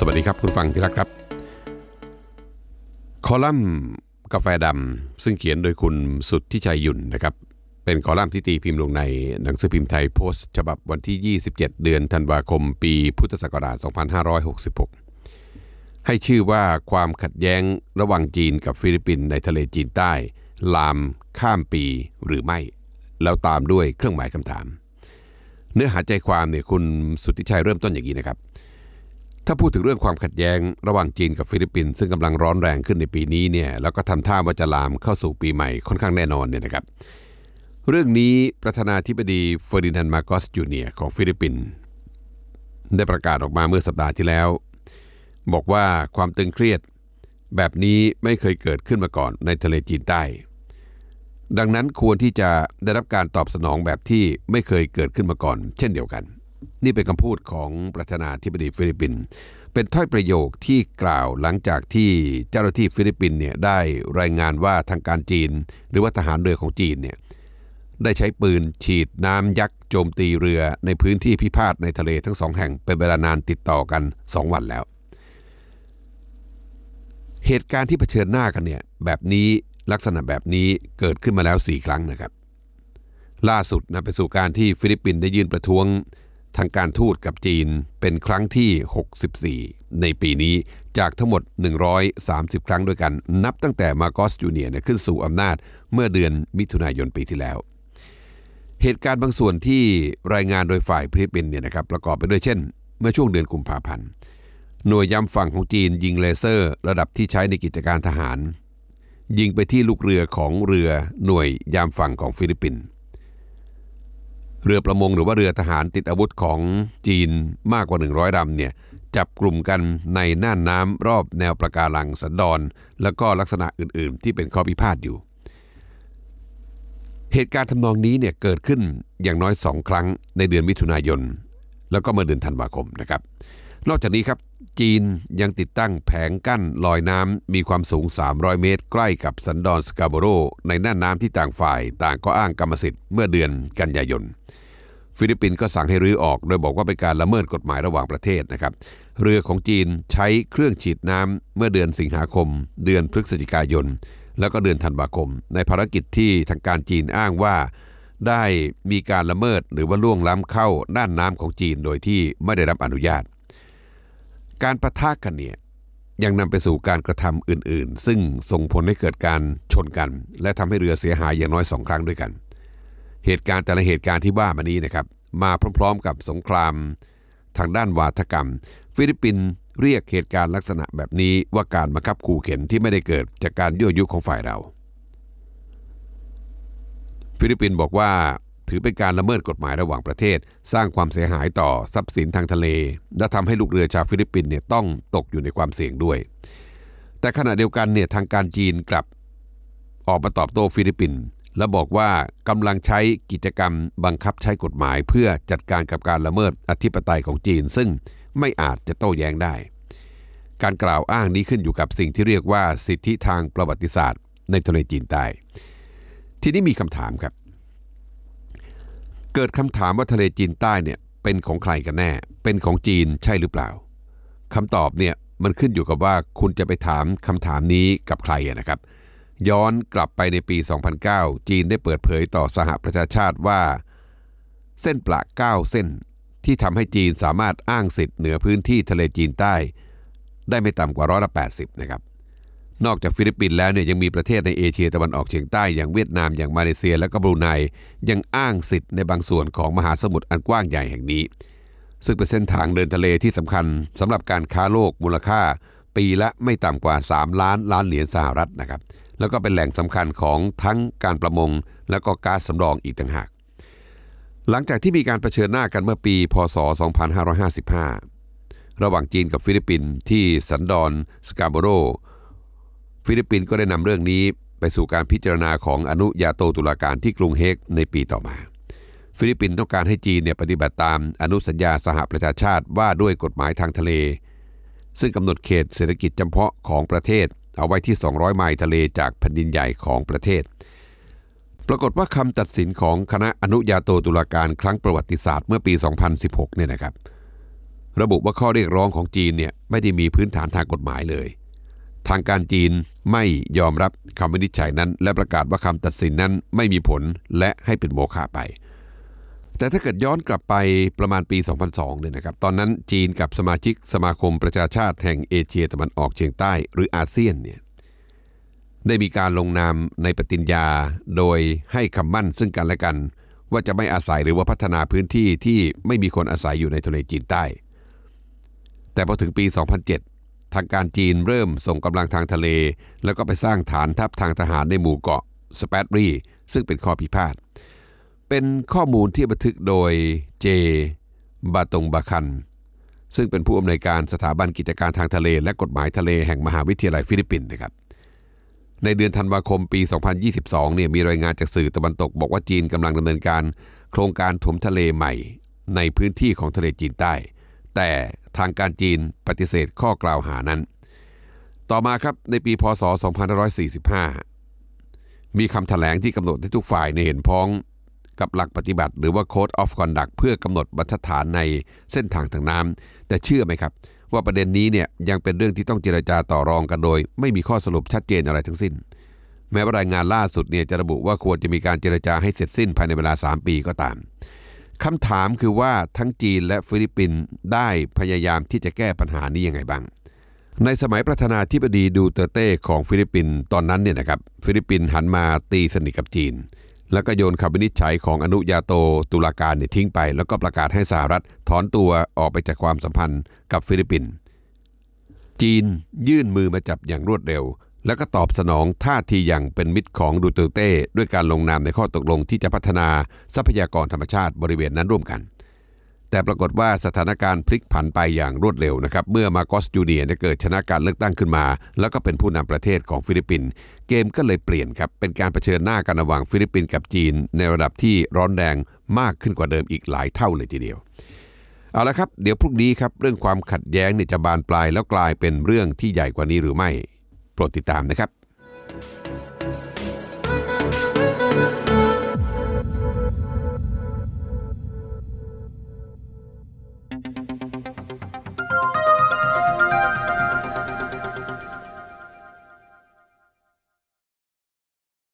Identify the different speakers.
Speaker 1: สวัสดีครับคุณฟังที่รักครับ คอลัมน์กาแฟดำซึ่งเขียนโดยคุณสุดที่ชัยยุ่นนะครับ เป็นคอลัมน์ที่ตีพิมพ์ลงในหนังสือพิมพ์ไทยโพสต์ ฉบับวันที่ 27 เดือนธันวาคม ปีพุทธศักราช 2566 ให้ชื่อว่าความขัดแย้งระหว่างจีนกับฟิลิปปินส์ในทะเลจีนใต้ ลามข้ามปีหรือไม่ แล้วตามด้วยเครื่องหมายคำถาม เนื้อหาใจความเนี่ยคุณสุทธิชัยเริ่มต้นอย่างนี้นะครับ ถ้าพูดถึงเรื่องความขัดแย้งระหว่างจีนกับฟิลิปปินส์ซึ่งกำลังร้อนแรงขึ้นในปีนี้เนี่ยแล้วก็ทำท่าว่าจะลามเข้าสู่ปีใหม่ค่อนข้างแน่นอนเนี่ยนะครับ เรื่องนี้ประธานาธิบดีเฟอร์ดินานด์มาโกสจูเนียของฟิลิปปินส์ได้ประกาศออกมาเมื่อสัปดาห์ที่แล้ว บอกว่าความตึงเครียดแบบนี้ไม่เคยเกิดขึ้นมาก่อนในทะเลจีนใต้ ดังนั้นควรที่จะได้รับการตอบสนองแบบที่ไม่เคยเกิดขึ้นมาก่อน เช่นเดียวกัน นี่เป็นคำพูดของประธานาธิบดีฟิลิปปินส์เป็นถ้อยประโยคที่กล่าวหลังจากที่เจ้าหน้าที่ฟิลิปปินส์เนี่ยได้รายงานว่าทางการจีน หรือว่าทหารเรือของจีนเนี่ยได้ใช้ปืนฉีดน้ำยักษ์โจมตีเรือในพื้นที่พิพาทในทะเลทั้งสองแห่งเป็นเวลานานติดต่อกัน 2 วันแล้ว เหตุการณ์ที่เผชิญหน้ากันเนี่ยแบบนี้ลักษณะแบบนี้เกิดขึ้นมาแล้ว 4 ครั้งนะครับ ล่าสุดนะไปสู่การที่ฟิลิปปินส์ได้ยื่นประท้วง ทางการทูตกับจีนเป็นครั้งที่ 64 ในปีนี้จากทั้งหมด 130 ครั้งด้วยกัน นับตั้งแต่มาโกสจูเนียร์ขึ้นสู่อำนาจเมื่อเดือนมิถุนายนปีที่แล้ว เหตุการณ์บางส่วนที่รายงานโดยฝ่ายฟิลิปปินส์เนี่ยนะครับประกอบไปด้วยเช่น เมื่อช่วงเดือนกุมภาพันธ์ หน่วยยามฝั่งของจีนยิงเลเซอร์ ระดับที่ใช้ในกิจการทหาร ยิงไปที่ลูกเรือของเรือหน่วยยามฝั่งของฟิลิปปินส์ เรือประมงหรือว่าเรือทหารติดอาวุธของจีนมากกว่า 100ลำเนี่ยจับกลุ่มกันในน่านน้ำรอบแนวประการังสันดอนและก็ลักษณะอื่นๆ ที่เป็นข้อพิพาทอยู่ เหตุการณ์ทำนองนี้เนี่ยเกิดขึ้นอย่างน้อยสองครั้งในเดือนมิถุนายน แล้วก็เมื่อเดือนธันวาคมนะครับ นอกจากนี้ครับจีนยังติดตั้งแผงกั้นลอยน้ำมีความสูง 300 เมตร ใกล้กับสันดอนสกาโบโร ในน่านน้ำที่ต่างฝ่ายต่างก็อ้างกรรมสิทธิ์เมื่อเดือนกันยายน ฟิลิปปินส์ก็สั่งให้รื้อออก โดยบอกว่าเป็นการละเมิดกฎหมายระหว่างประเทศนะครับ เรือของจีนใช้เครื่องฉีดน้ำเมื่อเดือนสิงหาคม เดือนพฤศจิกายน แล้วก็เดือนธันวาคม ในภารกิจที่ทางการจีนอ้างว่า ได้มีการละเมิดหรือว่าล่วงล้ำเข้าน่านน้ำของจีนโดยที่ไม่ได้รับอนุญาต การประทะกันเนี่ยยังนำไปสู่การกระทำอื่นๆ ซึ่งส่งผลให้เกิดการชนกัน และทำให้เรือเสียหายอย่างน้อยสองครั้งด้วยกัน เหตุการณ์แต่ละเหตุการณ์ที่ว่ามานี้นะครับ มาพร้อมๆ กับสงครามทางด้านวาทกรรม ฟิลิปปินส์เรียกเหตุการณ์ลักษณะแบบนี้ว่าการบังคับขู่เข็นที่ไม่ได้เกิดจากการยั่วยุของฝ่ายเรา ฟิลิปปินส์บอกว่า ถือเป็นการละเมิดกฎหมายระหว่างประเทศ สร้างความเสียหายต่อทรัพย์สินทางทะเล และทำให้ลูกเรือชาวฟิลิปปินส์เนี่ยต้องตกอยู่ในความเสี่ยงด้วย แต่ขณะเดียวกันเนี่ยทางการจีนกลับออกมาตอบโต้ฟิลิปปินส์และบอกว่ากำลังใช้กิจกรรมบังคับใช้กฎหมาย เพื่อจัดการกับการละเมิดอธิปไตยของจีน ซึ่งไม่อาจจะโต้แย้งได้ การกล่าวอ้างนี้ขึ้นอยู่กับสิ่งที่เรียกว่าสิทธิทางประวัติศาสตร์ ในทะเลจีนใต้ทีนี้มีคำถามครับ เกิดคำถามว่าทะเลจีนใต้เนี่ยเป็นของใครกันแน่ เป็นของจีนใช่หรือเปล่าคำตอบเนี่ยมันขึ้นอยู่กับว่าคุณจะไปถามคำถามนี้กับใครนะครับ ย้อนกลับไปในปี 2009 จีนได้เปิดเผยต่อสหประชาชาติว่า เส้นประ9เส้นที่ทำให้จีนสามารถอ้างสิทธิ์เหนือพื้นที่ทะเลจีนใต้ ได้ไม่ต่ำกว่าร้อยละ80 นะครับ นอกจากฟิลิปปินส์แล้วเนี่ยยังมีประเทศในเอเชียตะวันออกเฉียงใต้อย่างเวียดนามอย่างมาเลเซียและก็บรูไนยังอ้างสิทธิ์ในบางส่วนของมหาสมุทรอันกว้างใหญ่แห่งนี้ ซึ่งเป็นเส้นทางเดินทะเลที่สำคัญสำหรับการค้าโลกมูลค่า ปีละไม่ต่ำกว่า 3 ล้านล้านเหรียญสหรัฐนะครับแล้วก็เป็นแหล่งสำคัญของทั้งการประมง และก็ก๊าซสำรองอีกต่างหาก หลังจากที่มีการเผชิญหน้ากันเมื่อปี พศ 2555 ระหว่างจีนกับฟิลิปปินส์ที่สันดอนสกาโบโร ฟิลิปปินส์ก็ได้นำเรื่องนี้ไปสู่การพิจารณาของอนุญาโตตุลาการที่กรุงเฮกในปีต่อมา ฟิลิปปินส์ต้องการให้จีนเนี่ยปฏิบัติตามอนุสัญญาสหประชาชาติว่าด้วยกฎหมายทางทะเล ซึ่งกำหนดเขตเศรษฐกิจจำเพาะของประเทศ เอาไว้ที่ 200 ไมล์ทะเลจากแผ่นดินใหญ่ของประเทศ ปรากฏว่าคำตัดสินของคณะอนุญาโตตุลาการครั้งประวัติศาสตร์เมื่อปี 2016 เนี่ยนะครับ ระบุว่าข้อเรียกร้องของจีนเนี่ยไม่ได้มีพื้นฐานทางกฎหมายเลย ทางการจีนไม่ยอมรับคำวินิจฉัยนั้น และประกาศว่าคำตัดสินนั้นไม่มีผลและให้เป็นโมฆะไป แต่ถ้าเกิดย้อนกลับไปประมาณปี 2002เนี่ยนะครับ ตอนนั้นจีนกับสมาชิกสมาคมประชาชาติแห่งเอเชียตะวันออกเฉียงใต้หรืออาเซียนเนี่ยได้มีการลงนามในปฏิญญาโดยให้คำมั่นซึ่งกันและกัน ว่าจะไม่อาศัยหรือว่าพัฒนาพื้นที่ที่ไม่มีคนอาศัยอยู่ในทะเลจีนใต้ แต่พอถึงปี 2007 ทางการจีนเริ่มส่งกำลังทางทะเล แล้วก็ไปสร้างฐานทัพทางทหารในหมู่เกาะสเปตรีซึ่งเป็นข้อพิพาทเป็นข้อมูลที่บันทึกโดยเจ บาตงบาคัน ซึ่งเป็นผู้อำนวยการสถาบันกิจการทางทะเล และกฎหมายทะเลแห่งมหาวิทยาลัยฟิลิปปินส์นะครับในเดือนธันวาคมปี 2022 เนี่ยมีรายงานจากสื่อตะวันตก บอกว่าจีนกำลังดำเนินการ โครงการถมทะเลใหม่ ในพื้นที่ของทะเลจีนใต้ แต่ทางการจีนปฏิเสธข้อกล่าวหานั้น ต่อมาครับในปีพศ 2545 มีคำแถลงที่กำหนดให้ทุกฝ่ายในเห็นพ้องกับหลักปฏิบัติหรือว่า Code of Conduct เพื่อกำหนดบรรทัดฐานในเส้นทางทางน้ำแต่เชื่อไหมครับ ว่าประเด็นนี้เนี่ยยังเป็นเรื่องที่ต้องเจรจาต่อรองกันโดย ไม่มีข้อสรุปชัดเจนอะไรทั้งสิ้น แม้ว่ารายงานล่าสุดเนี่ยจะระบุว่าควรจะมีการเจรจาให้เสร็จสิ้นภายในเวลา 3 ปีก็ตาม คำถามคือว่าทั้งจีนและฟิลิปปินส์ได้พยายามที่จะแก้ปัญหานี้ยังไงบ้าง ในสมัยประธานาธิบดีดูเตเต้ของฟิลิปปินส์ตอนนั้นเนี่ยนะครับฟิลิปปินส์หันมาตีสนิทกับจีน แล้วก็โยนคำวินิจฉัยของอนุญาโตตุลาการเนี่ยทิ้งไป แล้วก็ประกาศให้สหรัฐถอนตัวออกไปจากความสัมพันธ์กับฟิลิปปินส์จีนยื่นมือมาจับอย่างรวดเร็ว แล้วก็ตอบสนองท่าทีอย่างเป็นมิตรของดูเตอร์เต้ด้วยการลงนามในข้อตกลงที่จะพัฒนาทรัพยากรธรรมชาติบริเวณนั้นร่วมกัน แต่ปรากฏว่าสถานการณ์พลิกผันไปอย่างรวดเร็วนะครับ เมื่อมาโกสจูเนียได้เกิดชนะการเลือกตั้งขึ้นมา แล้วก็เป็นผู้นำประเทศของฟิลิปปินส์เกมก็เลยเปลี่ยนครับเป็นการเผชิญหน้ากันระหว่างฟิลิปปินส์กับจีน ในระดับที่ร้อนแรงมากขึ้นกว่าเดิมอีกหลายเท่าเลยทีเดียวเอาละครับ เดี๋ยวพรุ่งนี้ครับ เรื่องความขัดแย้งเนี่ยจะบานปลายแล้วกลายเป็นเรื่องที่ใหญ่กว่านี้หรือไม่ ปรดติดตามนะครับ